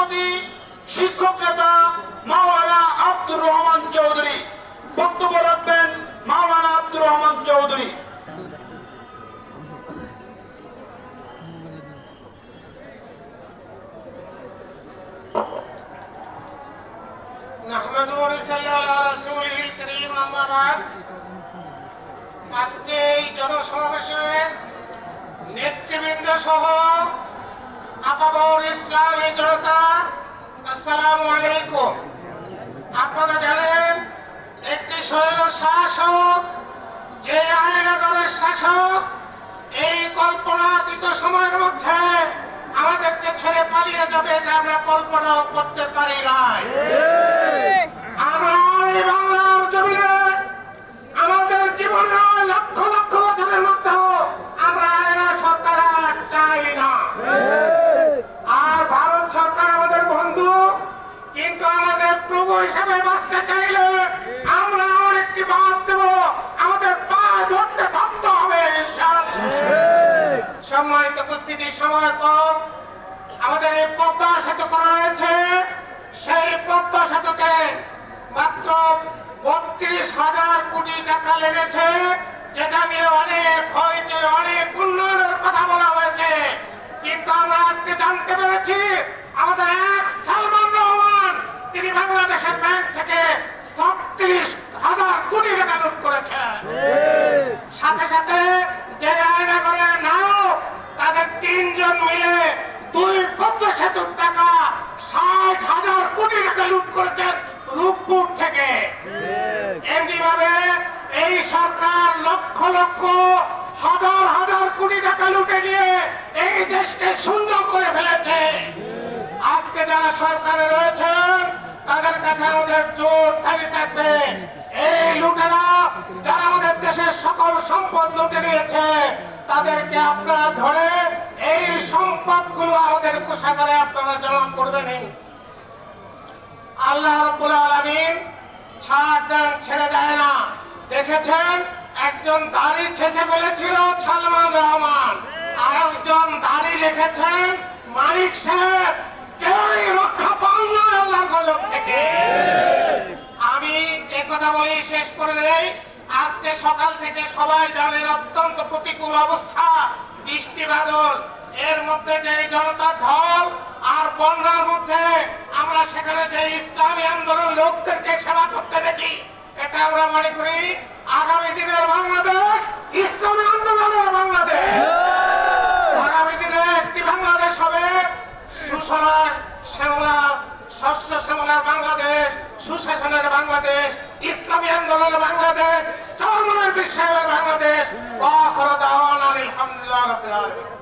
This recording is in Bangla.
সভাপতি শিক্ষক নেতা মাওলানা আব্দুর রহমান চৌধুরী। বক্তব্য রাখবেন মাওলানা আব্দুর রহমান চৌধুরী। জনসমাবেশে নেতৃবৃন্দ সহ আপাত আসসালামু আলাইকুম। আপনারা জানেন, একটি স্বৈর শাসক, যে আইনগরের শাসক, এই কল্পনাতীত সময়ের মধ্যে আমাদেরকে ছেড়ে পালিয়ে যাবে এটা আমরা কল্পনাও করতে পারি নাই হিসেবে বাঁচতে চাইলে আমরা অনেকটি বাদ দেব আমাদের পা ধরতে বাধ্য হবে সম্মানিত উপস্থিতি সময় কম। আমাদের এই পদ্মা সেতু করা হয়েছে। সেই পদ্মা সেতুতে মাত্র বত্রিশ হাজার কোটি টাকা লেগেছে যেটা নিয়ে অনেক হয়েছে অনেক উন্নয়নের কথা বলা হয়েছে। কিন্তু আমরা আজকে জানতে পেরেছি আমাদের থেকে ছত্রিশ হাজার কোটি টাকা লুট করেছেন সাথে সাথে যে আয়নাগরের নাও, তাদের তিনজন মিলে দুই পদ্মা সেতুর টাকা ষাট হাজার কোটি টাকা লুট করেছেন রূপপুর থেকে। এমনি ভাবে এই সরকার লক্ষ লক্ষ হাজার হাজার কোটি টাকা লুটে নিয়ে এই দেশকে সুন্দর করে ফেলেছে। আজকে যারা সরকারে রয়েছেন তাদের কাছে আমাদের জোর থাকি থাকবে। এই লুটেরা যারা আমাদের দেশের সকল সম্পদ লুটে নিয়েছে, তাদেরকে আপনারা ধরে এই সম্পদগুলো আমাদের কোষাগারে আপনারা জমা করবেন। আল্লাহ ছাড় দেন, ছেড়ে দেয় না। দেখেছেন? একজন দাড়ি ছেঁচে বলেছিল সালমান রহমান। আর একজন দাড়ি রেখেছেন মানিক সাহেব। কেউই রক্ষা বলি শেষ করে দেই। আজকে সকাল থেকে সবাই জানেন অত্যন্ত প্রতিকূল অবস্থা, বৃষ্টি বাদল। এর মধ্যে যে জনতার ঢল আর বন্যার মধ্যে আমরা সেখানে যে ইসলামী আন্দোলন লোকদেরকে সেবা করতে দেখি, এটা আমরা মনে করি আগামী দিনের বাংলাদেশ, ইসলামী আন্দোলনের বাংলাদেশ। আগামী দিনে একটি বাংলাদেশ হবে সুসমার শ্যামলা শস্য শ্যামলার বাংলাদেশ, সুশাসনের বাংলাদেশ। ইসলামী আন্দোলন বাংলাদেশ চরমনের বিশ্বের বাংলাদেশ আলহামদুলিল্লাহ